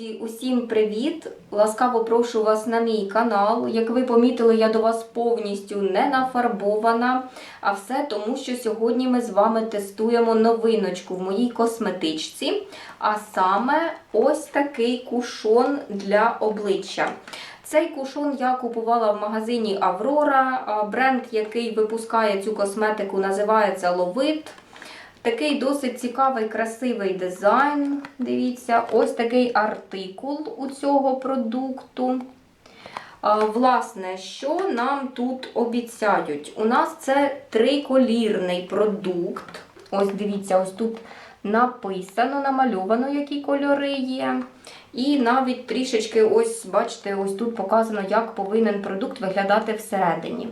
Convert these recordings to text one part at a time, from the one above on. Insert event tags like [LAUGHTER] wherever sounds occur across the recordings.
Друзі, усім привіт! Ласкаво прошу вас на мій канал. Як ви помітили, я до вас повністю не нафарбована. А все тому, що сьогодні ми з вами тестуємо новиночку в моїй косметичці. А саме ось такий кушон для обличчя. Цей кушон я купувала в магазині Аврора. Бренд, який випускає цю косметику, називається Ловит. Такий досить цікавий, красивий дизайн. Дивіться, ось такий артикул у цього продукту. Власне, що нам тут обіцяють? У нас це триколірний продукт. Ось дивіться, ось тут написано, намальовано, які кольори є. І навіть трішечки, ось, бачите, ось тут показано, як повинен продукт виглядати всередині.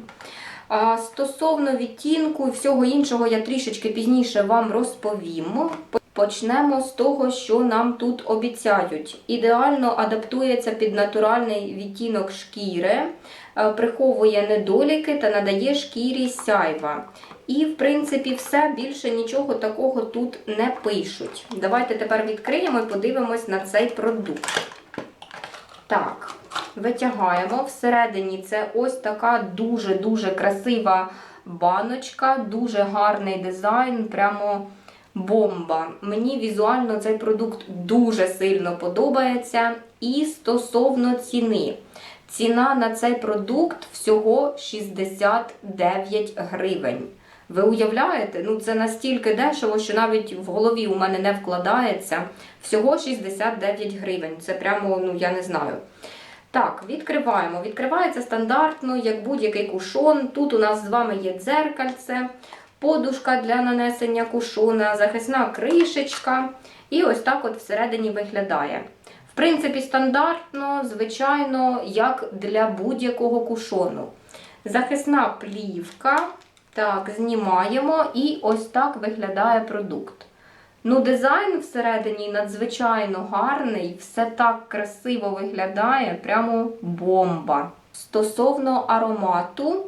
Стосовно відтінку і всього іншого, я трішечки пізніше вам розповім. Почнемо з того, що нам тут обіцяють. Ідеально адаптується під натуральний відтінок шкіри, е, приховує недоліки та надає шкірі сяйва. І, в принципі, все більше нічого такого тут не пишуть. Давайте тепер відкриємо і подивимось на цей продукт. Так, витягаємо. Всередині це ось така дуже-дуже красива баночка, дуже гарний дизайн, прямо бомба. Мені візуально цей продукт дуже сильно подобається. І стосовно ціни. Ціна на цей продукт всього 69 гривень. Ви уявляєте? Ну це настільки дешево, що навіть в голові у мене не вкладається. Всього 69 гривень. Це прямо, ну я не знаю. Так, відкриваємо. Відкривається стандартно, як будь-який кушон. Тут у нас з вами є дзеркальце, подушка для нанесення кушона, захисна кришечка. І ось так от всередині виглядає. В принципі, стандартно, звичайно, як для будь-якого кушону. Захисна плівка. Так, знімаємо і ось так виглядає продукт. Ну, дизайн всередині надзвичайно гарний, все так красиво виглядає, прямо бомба. Стосовно аромату,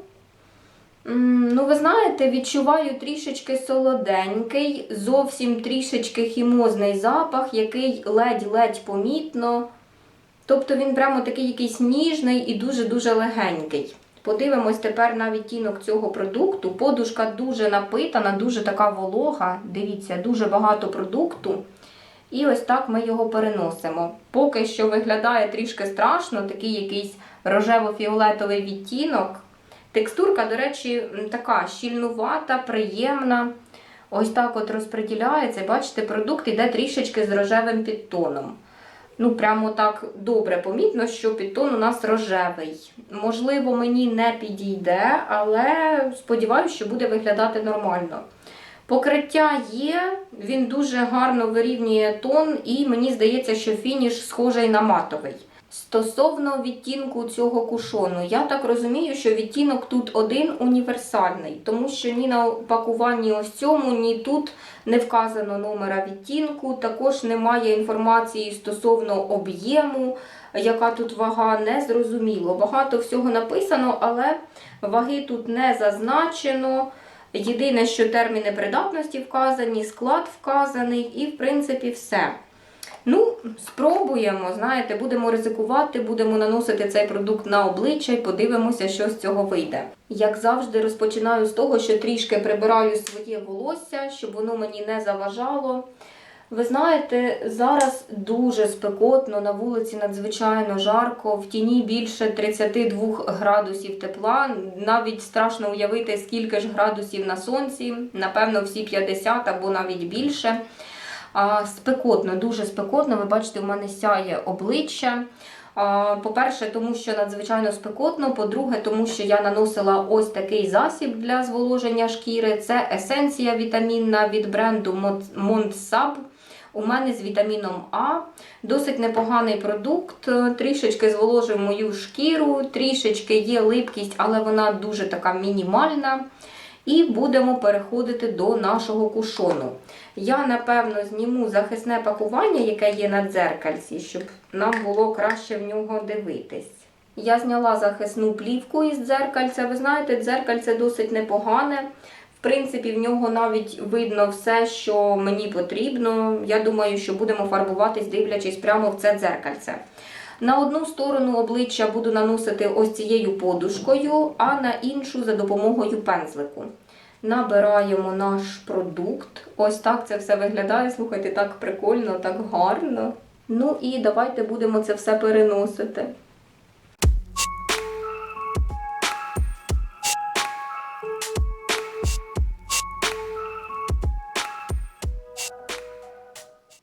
ну, ви знаєте, відчуваю трішечки солоденький, зовсім трішечки хімозний запах, який ледь-ледь помітно. Тобто він прямо такий якийсь ніжний і дуже-дуже легенький. Подивимось тепер на відтінок цього продукту. Подушка дуже напитана, дуже така волога. Дивіться, дуже багато продукту. І ось так ми його переносимо. Поки що виглядає трішки страшно, такий якийсь рожево-фіолетовий відтінок. Текстурка, до речі, така щільнувата, приємна. Ось так от розподіляється. Бачите, продукт йде трішечки з рожевим підтоном. Ну, прямо так добре помітно, що підтон у нас рожевий. Можливо, мені не підійде, але сподіваюся, що буде виглядати нормально. Покриття є, він дуже гарно вирівнює тон, і мені здається, що фініш схожий на матовий. Стосовно відтінку цього кушону, я так розумію, що відтінок тут один універсальний, тому що ні на пакуванні ось цьому, ні тут не вказано номера відтінку, також немає інформації стосовно об'єму, яка тут вага, не зрозуміло. Багато всього написано, але ваги тут не зазначено. Єдине, що терміни придатності вказані, склад вказаний, і, в принципі, все. Ну, спробуємо, знаєте, будемо ризикувати, будемо наносити цей продукт на обличчя і подивимося, що з цього вийде. Як завжди, розпочинаю з того, що трішки прибираю своє волосся, щоб воно мені не заважало. Ви знаєте, зараз дуже спекотно, на вулиці надзвичайно жарко, в тіні більше 32 градусів тепла. Навіть страшно уявити, скільки ж градусів на сонці, напевно, всі 50 або навіть більше. Спекотно, дуже спекотно. Ви бачите, у мене сяє обличчя. По-перше, тому що надзвичайно спекотно. По-друге, тому що я наносила ось такий засіб для зволоження шкіри. Це есенція вітамінна від бренду Montsab. У мене з вітаміном А. Досить непоганий продукт. Трішечки зволожує мою шкіру, трішечки є липкість, але вона дуже така мінімальна. І будемо переходити до нашого кушону. Я, напевно, зніму захисне пакування, яке є на дзеркальці, щоб нам було краще в нього дивитись. Я зняла захисну плівку із дзеркальця. Ви знаєте, дзеркальце досить непогане. В принципі, в нього навіть видно все, що мені потрібно. Я думаю, що будемо фарбуватись, дивлячись прямо в це дзеркальце. На одну сторону обличчя буду наносити ось цією подушкою, а на іншу за допомогою пензлику. Набираємо наш продукт. Ось так це все виглядає. Слухайте, так прикольно, так гарно. Ну і давайте будемо це все переносити.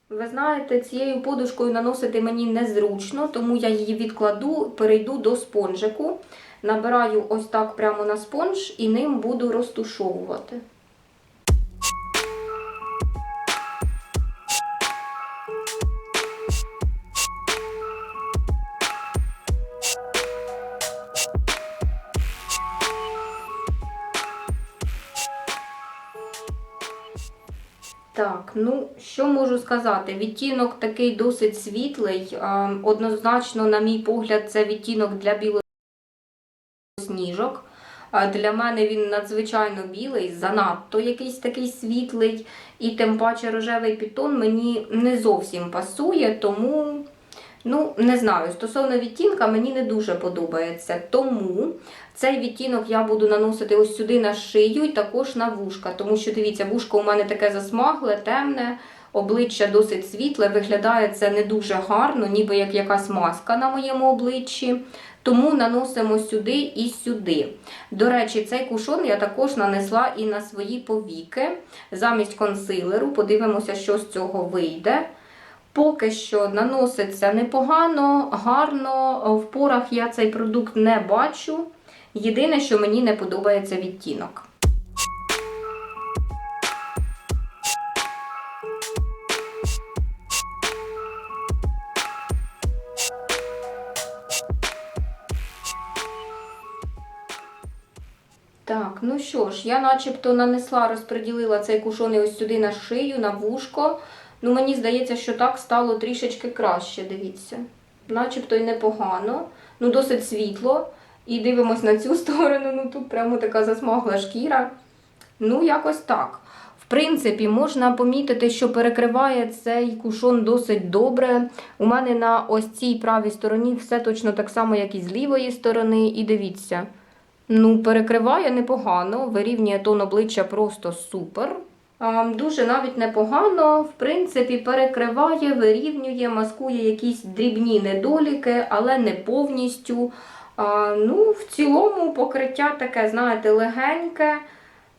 Ви знаєте, цією подушкою наносити мені незручно, тому я її відкладу, перейду до спонжику. Набираю ось так прямо на спонж і ним буду розтушовувати. Так, ну що можу сказати? Відтінок такий досить світлий. Однозначно, на мій погляд, це відтінок для білосніжок. Для мене він надзвичайно білий, занадто якийсь такий світлий, і тим паче рожевий підтон мені не зовсім пасує, тому ну не знаю. Стосовно відтінка, мені не дуже подобається. Тому цей відтінок я буду наносити ось сюди на шию і також на вушка. Тому що дивіться, вушко у мене таке засмагле, темне, обличчя досить світле, виглядає це не дуже гарно, ніби як якась маска на моєму обличчі. Тому наносимо сюди і сюди. До речі, цей кушон я також нанесла і на свої повіки замість консилеру. Подивимося, що з цього вийде. Поки що наноситься непогано, гарно. В порах я цей продукт не бачу. Єдине, що мені не подобається відтінок. Так, ну що ж, я начебто нанесла, розподілила цей кушон ось сюди на шию, на вушко. Ну, мені здається, що так стало трішечки краще, дивіться. Начебто й непогано. Ну, досить світло. І дивимось на цю [LAUGHS] сторону, ну тут прямо така засмагла шкіра. Ну, якось так. В принципі, можна помітити, що перекриває цей кушон досить добре. У мене на ось цій правій стороні все точно так само, як і з лівої сторони. І дивіться. Ну, перекриває непогано, вирівнює тон обличчя просто супер. Дуже навіть непогано, в принципі, перекриває, вирівнює, маскує якісь дрібні недоліки, але не повністю. Ну, в цілому покриття таке, знаєте, легеньке.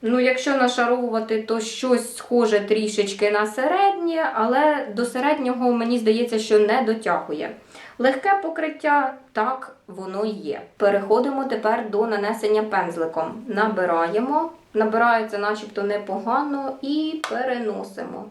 Ну, якщо нашаровувати, то щось схоже трішечки на середнє, але до середнього, мені здається, що не дотягує. Легке покриття, так воно є. Переходимо тепер до нанесення пензликом. Набираємо, набирається начебто непогано і переносимо.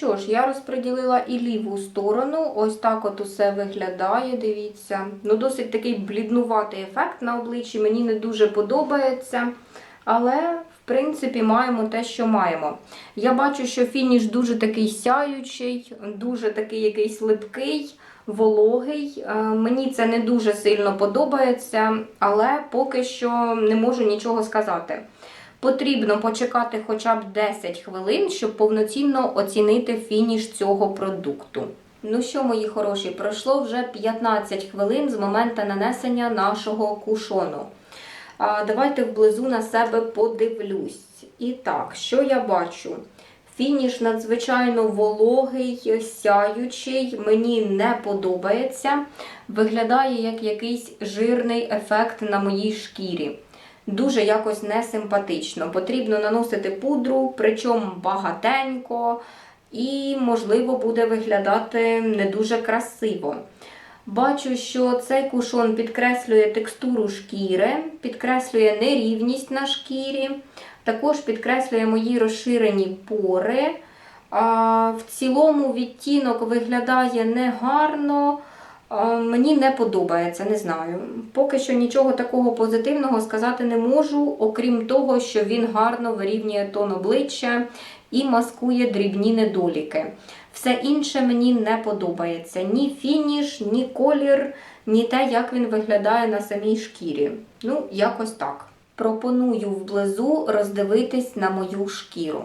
Що ж, я розподілила і ліву сторону. Ось так от усе виглядає, дивіться. Ну, досить такий бліднуватий ефект на обличчі, мені не дуже подобається. Але, в принципі, маємо те, що маємо. Я бачу, що фініш дуже такий сяючий, дуже такий якийсь липкий, вологий. Е, Мені це не дуже сильно подобається, але поки що не можу нічого сказати. Потрібно почекати хоча б 10 хвилин, щоб повноцінно оцінити фініш цього продукту. Ну що, мої хороші, пройшло вже 15 хвилин з моменту нанесення нашого кушону. Давайте вблизу на себе подивлюсь. І так, що я бачу? Фініш надзвичайно вологий, сяючий, мені не подобається. Виглядає як якийсь жирний ефект на моїй шкірі дуже якось несимпатично. Потрібно наносити пудру, причому багатенько, і, можливо, буде виглядати не дуже красиво. Бачу, що цей кушон підкреслює текстуру шкіри, підкреслює нерівність на шкірі. Також підкреслює мої розширені пори. А, в цілому відтінок виглядає негарно. Мені не подобається, не знаю. Поки що нічого такого позитивного сказати не можу, окрім того, що він гарно вирівнює тон обличчя і маскує дрібні недоліки. Все інше мені не подобається. Ні фініш, ні колір, ні те, як він виглядає на самій шкірі. Ну, якось так. Пропоную вблизу роздивитись на мою шкіру.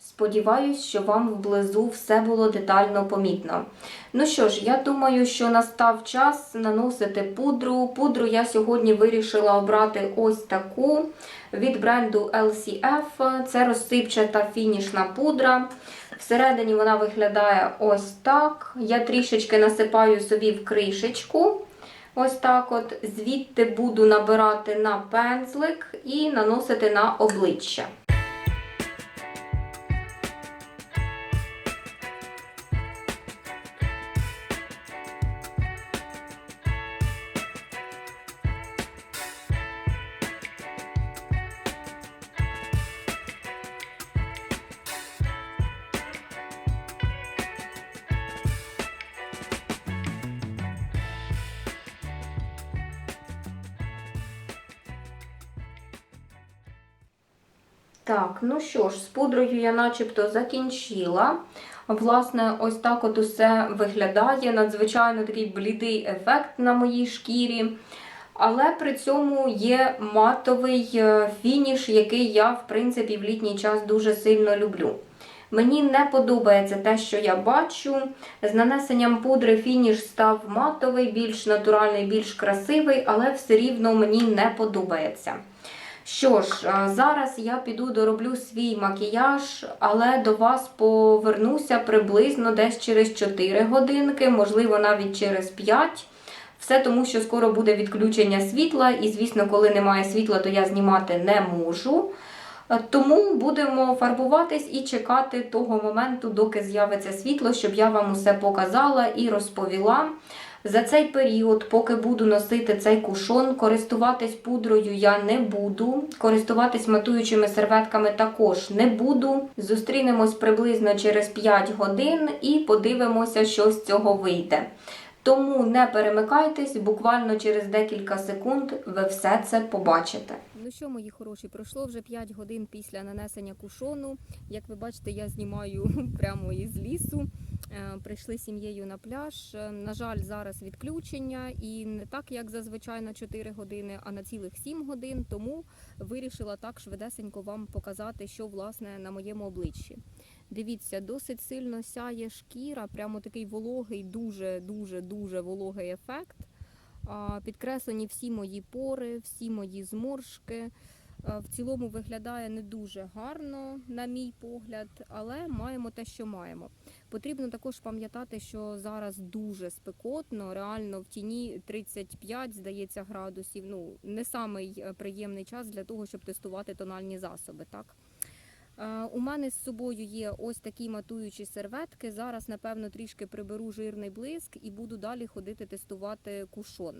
Сподіваюсь, що вам вблизу все було детально помітно. Ну що ж, я думаю, що настав час наносити пудру. Пудру я сьогодні вирішила обрати ось таку від бренду LCF. Це розсипчата фінішна пудра. Всередині вона виглядає ось так. Я трішечки насипаю собі в кришечку. Ось так от. Звідти буду набирати на пензлик і наносити на обличчя. Так, ну що ж, з пудрою я начебто закінчила. Власне, ось так от усе виглядає. Надзвичайно такий блідий ефект на моїй шкірі. Але при цьому є матовий е, фініш, який я, в принципі, в літній час дуже сильно люблю. Мені не подобається те, що я бачу. З нанесенням пудри фініш став матовий, більш натуральний, більш красивий, але все рівно мені не подобається. Що ж, зараз я піду дороблю свій макіяж, але до вас повернуся приблизно десь через 4 годинки, можливо, навіть через 5. Все тому, що скоро буде відключення світла, і, звісно, коли немає світла, то я знімати не можу. Е, Тому будемо фарбуватись і чекати того моменту, доки з'явиться світло, щоб я вам усе показала і розповіла. За цей період, поки буду носити цей кушон, користуватись пудрою я не буду. Користуватись матуючими серветками також не буду. Зустрінемось приблизно через 5 годин і подивимося, що з цього вийде. Тому не перемикайтесь, буквально через декілька секунд ви все це побачите. Ну що, мої хороші, пройшло вже 5 годин після нанесення кушону. Як ви бачите, я знімаю [LAUGHS] прямо із лісу. Е, Прийшли сім'єю на пляж. Е, На жаль, зараз відключення і не так, як зазвичай на 4 години, а на цілих 7 годин. Тому вирішила так швидесенько вам показати, що власне на моєму обличчі. Дивіться, досить сильно сяє шкіра, прямо такий вологий, дуже, дуже, дуже вологий ефект. Підкреслені всі мої пори, всі мої зморшки. А, В цілому виглядає не дуже гарно, на мій погляд, але маємо те, що маємо. Потрібно також пам'ятати, що зараз дуже спекотно, реально в тіні 35, здається, градусів. Ну, не самий е, приємний час для того, щоб тестувати тональні засоби, так? Е, У мене з собою є ось такі матуючі серветки. Зараз, напевно, трішки приберу жирний блиск і буду далі ходити тестувати кушон.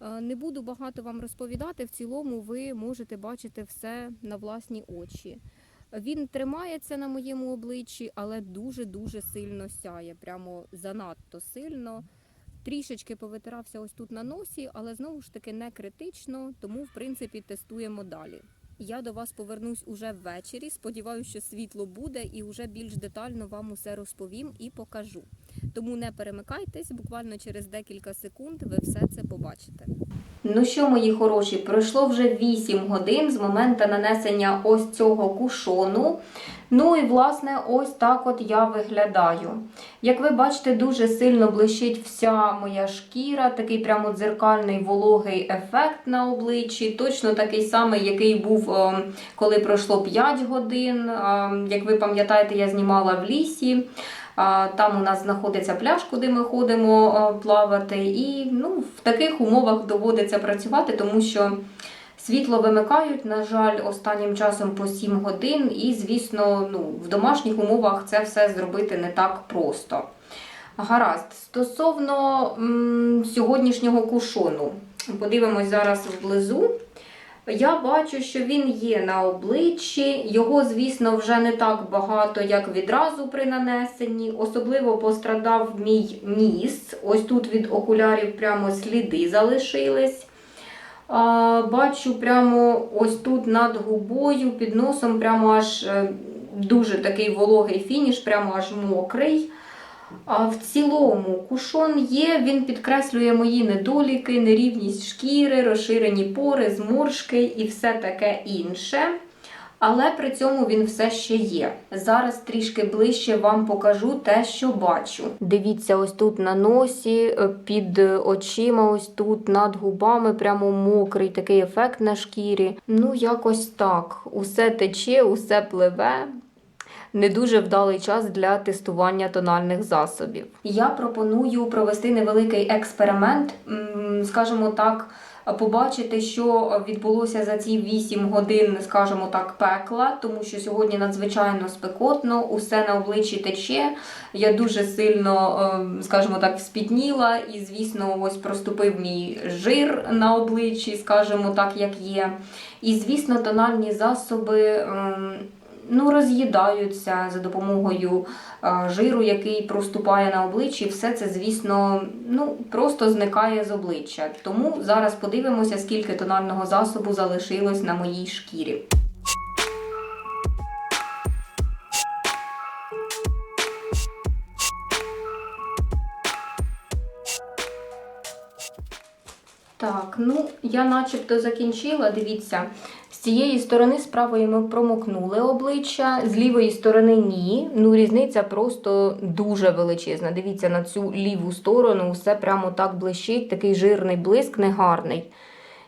Е, Не буду багато вам розповідати. В цілому ви можете бачити все на власні очі. Він тримається на моєму обличчі, але дуже-дуже сильно сяє, прямо занадто сильно. Трішечки повитирався ось тут на носі, але знову ж таки не критично, тому в принципі тестуємо далі. Я до вас повернусь уже ввечері. Сподіваюся, що світло буде і вже більш детально вам усе розповім і покажу. Тому не перемикайтесь, буквально через декілька секунд ви все це побачите. Ну що, мої хороші, пройшло вже 8 годин з моменту нанесення ось цього кушону. Ну і власне ось так от я виглядаю. Як ви бачите, дуже сильно блищить вся моя шкіра, такий прямо дзеркальний вологий ефект на обличчі, точно такий самий, який був, е, коли пройшло 5 годин. Е, Як ви пам'ятаєте, я знімала в лісі. Там у нас знаходиться пляж, куди ми ходимо плавати. І ну, в таких умовах доводиться працювати, тому що світло вимикають, на жаль, останнім часом по 7 годин. І, звісно, ну, в домашніх умовах це все зробити не так просто. Гаразд, стосовно м, сьогоднішнього кушону, подивимось зараз вблизу. Я бачу, що він є на обличчі. Його, звісно, вже не так багато, як відразу при нанесенні. Особливо пострадав мій ніс. Ось тут від окулярів прямо сліди залишились. А, бачу прямо ось тут над губою, під носом, прямо аж е, дуже такий вологий фініш, прямо аж мокрий. В цілому кушон є, він підкреслює мої недоліки, нерівність шкіри, розширені пори, зморшки і все таке інше. Але при цьому він все ще є. Зараз трішки ближче вам покажу те, що бачу. Дивіться, ось тут на носі, е, під очима, ось тут над губами, прямо мокрий такий ефект на шкірі. Ну, якось так. Усе тече, усе пливе не дуже вдалий час для тестування тональних засобів. Я пропоную провести невеликий експеримент, скажімо так, побачити, що відбулося за ці 8 годин, скажімо так, пекла, тому що сьогодні надзвичайно спекотно, усе на обличчі тече. Я дуже сильно, ем, скажімо так, вспітніла, і, звісно, ось проступив мій жир на обличчі, скажімо так, як є. І, звісно, тональні засоби. Ну, роз'їдаються за допомогою е, жиру, який проступає на обличчі. Все це, звісно, ну, просто зникає з обличчя. Тому зараз подивимося, скільки тонального засобу залишилось на моїй шкірі. Так, ну я начебто закінчила. Дивіться, цієї сторони з правої ми промокнули обличчя, з лівої сторони ні. Ну, різниця просто дуже величезна. Дивіться, на цю ліву сторону все прямо так блищить, такий жирний блиск, негарний.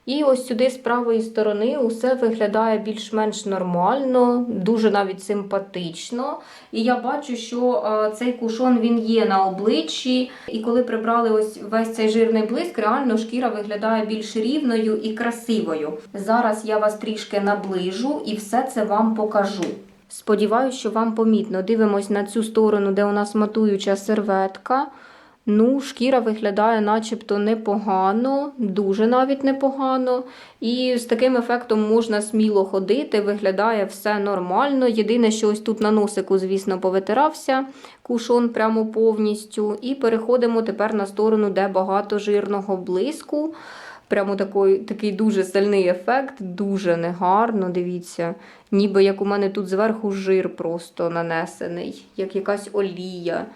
І ось сюди з правої сторони усе виглядає більш-менш нормально, дуже навіть симпатично. І я бачу, що е, цей кушон він є на обличчі. І коли прибрали ось весь цей жирний блиск, реально шкіра виглядає більш рівною і красивою. Зараз я вас трішки наближу і все це вам покажу. Сподіваюсь, що вам помітно. Дивимось на цю сторону, де у нас матуюча серветка. Ну, шкіра виглядає начебто непогано, дуже навіть непогано. І з таким ефектом можна сміло ходити, виглядає все нормально. Єдине, що ось тут на носику, звісно, повитирався кушон прямо повністю. І переходимо тепер на сторону, де багато жирного блиску. Прямо такий, такий дуже сильний ефект, дуже негарно. Дивіться, ніби як у мене тут зверху жир просто нанесений, як якась олія.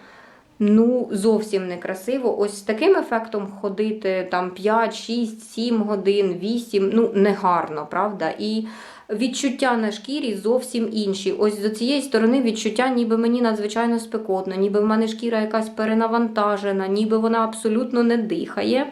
Ну, зовсім не красиво. Ось з таким ефектом ходити там 5, 6, 7 годин, 8, ну, негарно, правда? І відчуття на шкірі зовсім інші. Ось з цієї сторони відчуття, ніби мені надзвичайно спекотно, ніби в мене шкіра якась перенавантажена, ніби вона абсолютно не дихає.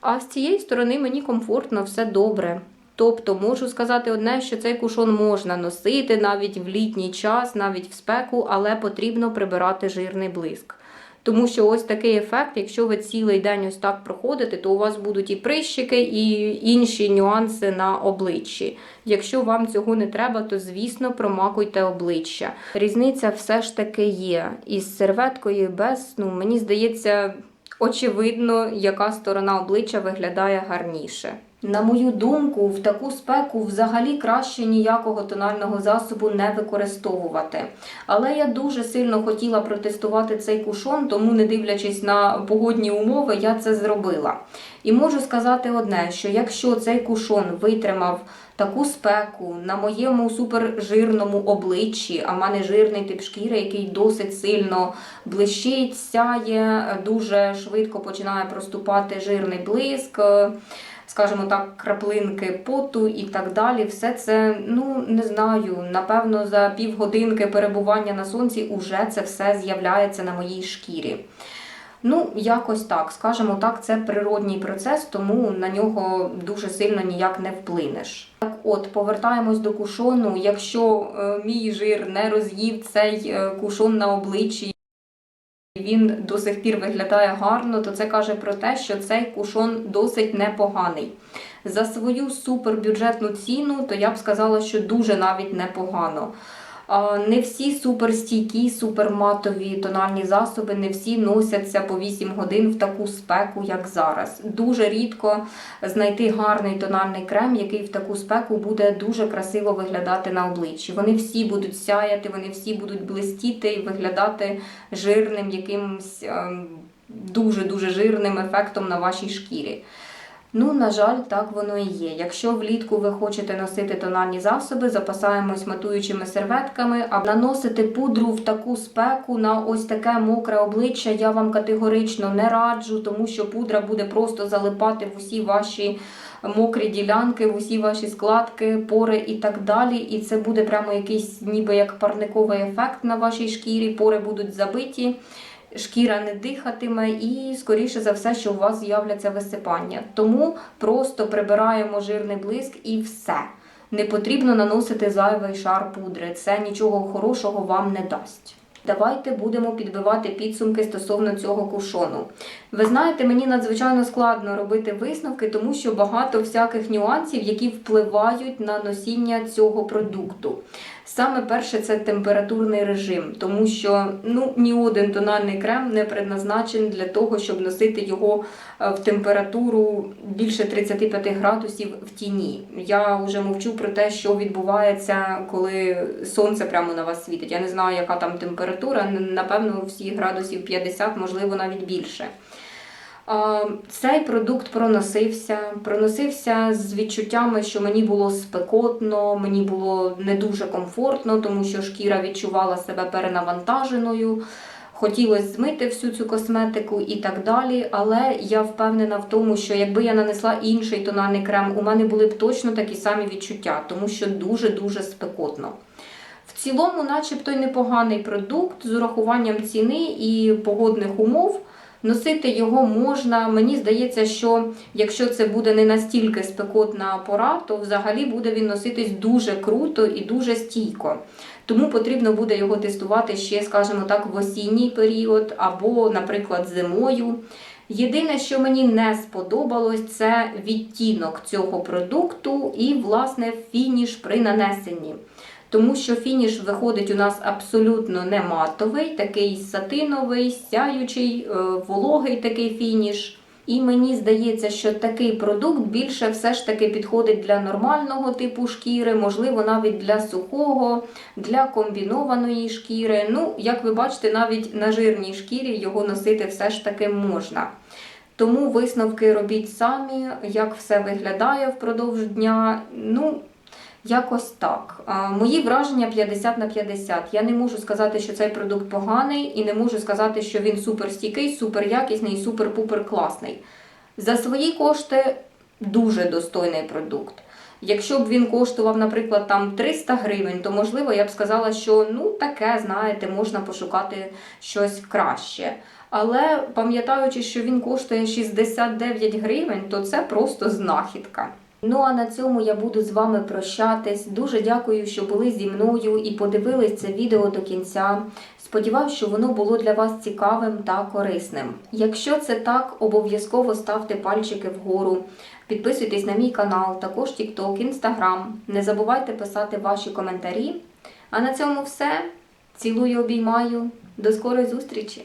А з цієї сторони мені комфортно, все добре. Тобто можу сказати одне, що цей кушон можна носити навіть в літній час, навіть в спеку, але потрібно прибирати жирний блиск. Тому що ось такий ефект, якщо ви цілий день ось так проходите, то у вас будуть і прищики, і інші нюанси на обличчі. Якщо вам цього не треба, то звісно промакуйте обличчя. Різниця все ж таки є. Із серветкою без, ну мені здається, очевидно, яка сторона обличчя виглядає гарніше. На мою думку, в таку спеку взагалі краще ніякого тонального засобу не використовувати. Але я дуже сильно хотіла протестувати цей кушон, тому, не дивлячись на погодні умови, я це зробила. І можу сказати одне: що якщо цей кушон витримав таку спеку на моєму супержирному обличчі, а в мене жирний тип шкіри, який досить сильно блищить, сяє, дуже швидко починає проступати жирний блиск. Скажімо так, краплинки поту і так далі. Все це, ну не знаю, напевно, за півгодинки перебування на сонці уже це все з'являється на моїй шкірі. Ну, якось так, скажімо так, це природній процес, тому на нього дуже сильно ніяк не вплинеш. Так от, повертаємось до кушону. Якщо е, мій жир не роз'їв цей е, кушон на обличчі, він до сих пір виглядає гарно, то це каже про те, що цей кушон досить непоганий. За свою супербюджетну ціну, то я б сказала, що дуже навіть непогано. Не всі суперстійкі, суперматові тональні засоби, не всі носяться по 8 годин в таку спеку, як зараз. Дуже рідко знайти гарний тональний крем, який в таку спеку буде дуже красиво виглядати на обличчі. Вони всі будуть сяяти, вони всі будуть блистіти і виглядати жирним, якимось ем, дуже-дуже жирним ефектом на вашій шкірі. Ну, на жаль, так воно і є. Якщо влітку ви хочете носити тональні засоби, запасаємось матуючими серветками, а наносити пудру в таку спеку на ось таке мокре обличчя я вам категорично не раджу, тому що пудра буде просто залипати в усі ваші мокрі ділянки, в усі ваші складки, пори і так далі. І це буде прямо якийсь ніби як парниковий ефект на вашій шкірі, пори будуть забиті шкіра не дихатиме, і скоріше за все, що у вас з'являться висипання. Тому просто прибираємо жирний блиск і все. Не потрібно наносити зайвий шар пудри. Це нічого хорошого вам не дасть. Давайте будемо підбивати підсумки стосовно цього кушону. Ви знаєте, мені надзвичайно складно робити висновки, тому що багато всяких нюансів, які впливають на носіння цього продукту. Саме перше це температурний режим, тому що ну, ні один тональний крем не предназначений для того, щоб носити його е, в температуру більше 35 градусів в тіні. Я вже мовчу про те, що відбувається, коли сонце прямо на вас світить. Я не знаю, яка там температура, напевно, всі градусів 50, можливо, навіть більше. Цей продукт проносився, проносився з відчуттями, що мені було спекотно, мені було не дуже комфортно, тому що шкіра відчувала себе перенавантаженою. Хотілося змити всю цю косметику і так далі. Але я впевнена в тому, що якби я нанесла інший тональний крем, у мене були б точно такі самі відчуття, тому що дуже-дуже спекотно. В цілому, начебто, й непоганий продукт з урахуванням ціни і погодних умов. Носити його можна. Мені здається, що якщо це буде не настільки спекотна пора, то взагалі буде він носитись дуже круто і дуже стійко. Тому потрібно буде його тестувати ще, скажімо так, в осінній період або, наприклад, зимою. Єдине, що мені не сподобалось, це відтінок цього продукту і, власне, фініш при нанесенні. Тому що фініш виходить у нас абсолютно не матовий, такий сатиновий, сяючий, е, вологий такий фініш. І мені здається, що такий продукт більше все ж таки підходить для нормального типу шкіри, можливо, навіть для сухого, для комбінованої шкіри. Ну, як ви бачите, навіть на жирній шкірі його носити все ж таки можна. Тому висновки робіть самі, як все виглядає впродовж дня. Ну, Якось так. Мої враження 50 на 50. Я не можу сказати, що цей продукт поганий, і не можу сказати, що він суперстійкий, суперякісний і супер-пупер класний. За свої кошти дуже достойний продукт. Якщо б він коштував, наприклад, там 300 гривень, то можливо я б сказала, що ну таке, знаєте, можна пошукати щось краще. Але пам'ятаючи, що він коштує 69 гривень, то це просто знахідка. Ну а на цьому я буду з вами прощатись. Дуже дякую, що були зі мною і подивились це відео до кінця. Сподіваюсь, що воно було для вас цікавим та корисним. Якщо це так, обов'язково ставте пальчики вгору. Підписуйтесь на мій канал, також TikTok, Instagram. Не забувайте писати ваші коментарі. А на цьому все. Цілую, обіймаю. До скорої зустрічі!